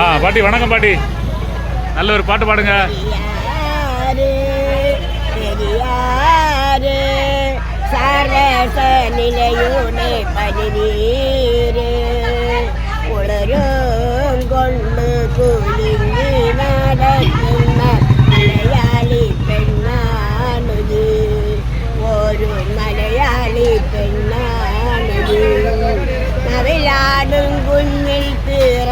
ஆ பாட்டி வணக்கம் பாட்டி. நல்ல ஒரு பாட்டு பாடுங்க. சரச நிலையோனே பதினீரு உளரும் கொண்டு குளிர்ந்து நடக்கும் மலையாளி பெண்ணானது. ஒரு மலையாளி திற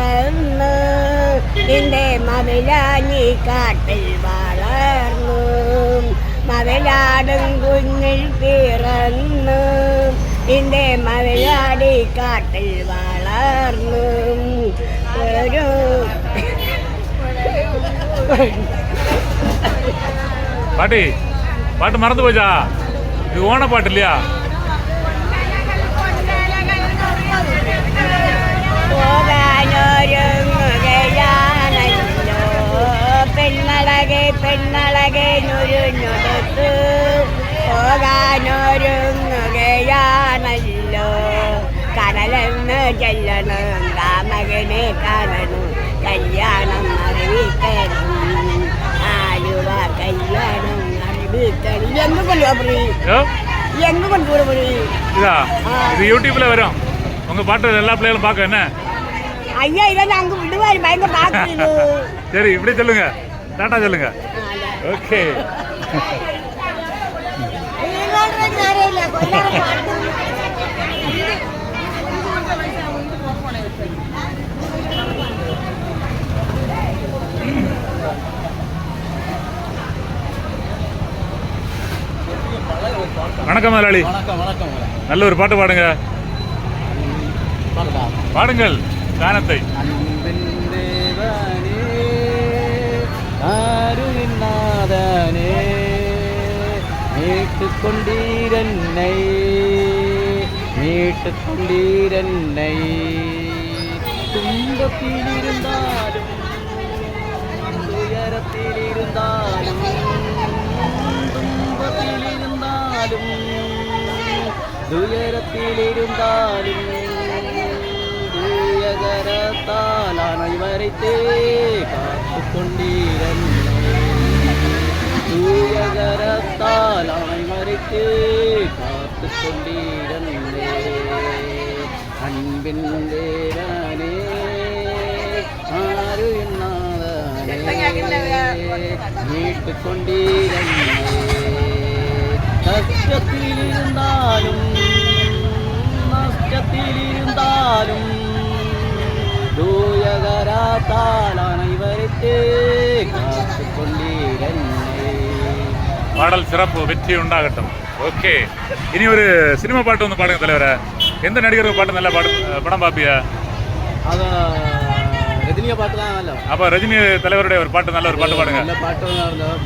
നിന്റെ മവിലാഞ്ഞി കാട്ടിൽ വളർന്നു മവിലാടും കുഞ്ഞിൽ പിറന്നു നിന്റെ മവിലാടി കാട്ടിൽ വളർന്നു ഒരു பாட்டி பாட்டு மறந்து போச்சா இது ஓன பாட்டு இல்லையா പോകാനൊരുങ്ങുകയാണല്ലോ കടലെന്ന് ചെല്ലണം കാമകനെ കാണണം കല്യാണം അറിയിക്കണം ആലുവ കല്യാണം അറിയിക്കണം എങ്ങ് കൊണ്ടുപോകാ പുള്ളി யோ எங்க கொண்டு போட புள்ளி இதா ஆ. இது யூடியூப்ல வரும் உங்க பாட்டு எல்லா பிள்ளைகளும் பார்க்க என்ன ஐயா இதான் அங்க விடுவாரு பயங்கர பாக்குறது சரி இப்படி சொல்லுங்க டாட்டா சொல்லுங்க ஓகே வணக்கம் முதலாளி. நல்ல ஒரு பாட்டு பாடுங்க. பாடுங்கள். கானத்தை. மீட்டு கொண்டீரன்னை மீட்டு கொண்டீரன்னை துன்பத்தில் இருந்தாலும் துயரத்தில் இருந்தாலும் துன்பத்தில் இருந்தாலும் സൂര്യകരത്താൽ അണമരയ്ക്ക് കാത്തുകൊണ്ടിരുന്നേ അൻപിന്റെ സത്യത്തിലിരുന്നാലും നഷ്ടത്തിലിരുന്നാലും ദൂയകരാത്താലാണ് ഇവരത്തെ കാത്തുകൊണ്ടിരുന്നു. பாடல் சிறப்பு வெற்றி உண்டாகட்டும். ஓகே இனி ஒரு சினிமா பாட்டு வந்து பாடுங்க தலைவரை. எந்த நடிகருக்கு பாட்டு நல்ல பாடு படம் பார்ப்பியா ரஜினிய பாட்டு தான் நல்ல அப்ப ரஜினி தலைவருடைய ஒரு பாட்டு நல்ல ஒரு பாட்டு பாடுங்க. நல்ல பாட்டு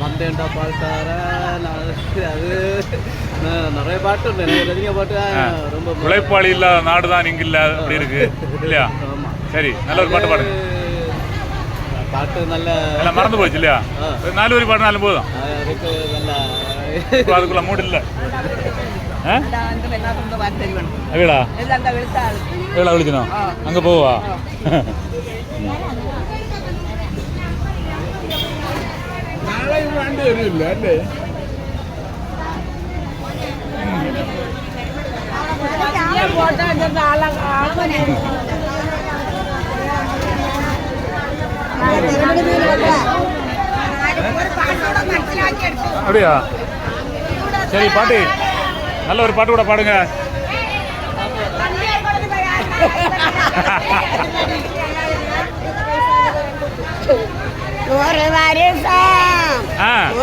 வந்தேன்டா பாட்டார அது நிறைய பாட்டு ரஜினிய பாட்டு ரொம்ப உழைப்பாளி இல்லாத நாடு தான் இங்க இல்ல அப்படி இருக்கு இல்லையா? சரி நல்ல ஒரு பாட்டு பாடுங்க. பாட்டு நல்ல எல்லாம் மறந்து போச்சு இல்லையா ஆ. ஒரு நாலு வரி பாடினாலும் போதும் அதுக்கு நல்ல இப்ப அதுக்குள்ள மூடு இல்ல? அவிடா எவ்வளோ விழிக்கணும் அங்க போவா அப்படியா? சரி பாட்டி. நல்ல ஒரு பாட்டு கூட பாடுங்க. ஒரு வருஷம்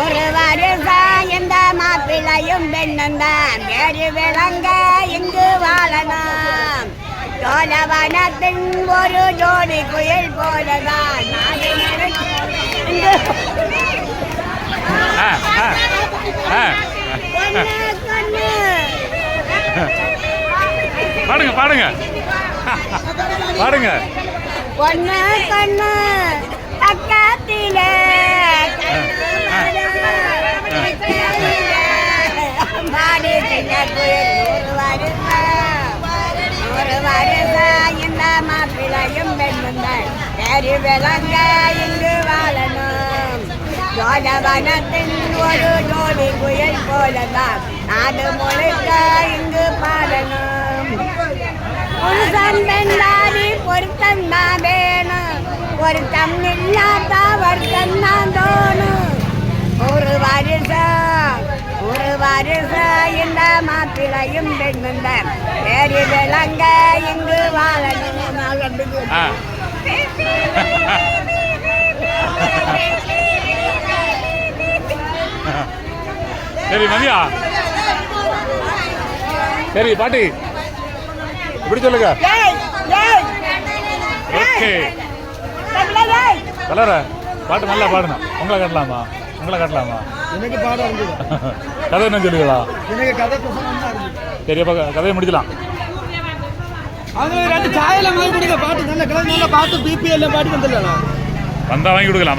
ஒரு வருஷம் இந்த மாப்பிள்ளையும் பெண்ணும் தான். வேறு விளங்க இங்கு வாழலாம் சோழவனத்தின் ஒரு ஜோடி குயில் போலதான். பாடுங்க பாடுங்க. பாடுங்க. பொண்ணு கண்ணு. பக்கத்திலே. மாடி சின்ன குயில் வருஷம் விளங்க இங்கு வாழணும் ஜோலவனத்தின் ஒரு ஜோடி புயல் போலதான் நாடு முழுக்க இங்கு பாடணும் புருஷன் பெண்டாடி பொருத்தம் தான் வேணும் பொருத்தம் இல்லாத வருத்தம் தான் தோணும் ஒரு வருஷம் ஒரு வருஷம் இந்த மாப்பிளையும் பெண்ணுந்த பேரி விளங்க இங்கு வாழணும் நான் கண்டுக்கு ஆ. சரி மதியா சரி பாட்டி. இப்படி சொல்லுங்க. ஓகே. கலர பாட்டு நல்லா பாடுங்க உங்களை கட்டலாமா? உங்களை கட்டலாமா? எனக்கு பாடம் கதை என்ன சொல்லுங்களா எனக்கு கதை சரி அப்போ கதையை முடிக்கலாம். അങ്ങനെ രണ്ട് ചായ എല്ലാം പാട്ട് നല്ല കിടന്ന് നല്ല പാട്ട് ബി പി എല്ലാം പാടി വന്നില്ലാണോ വാങ്ങി കൊടുക്കല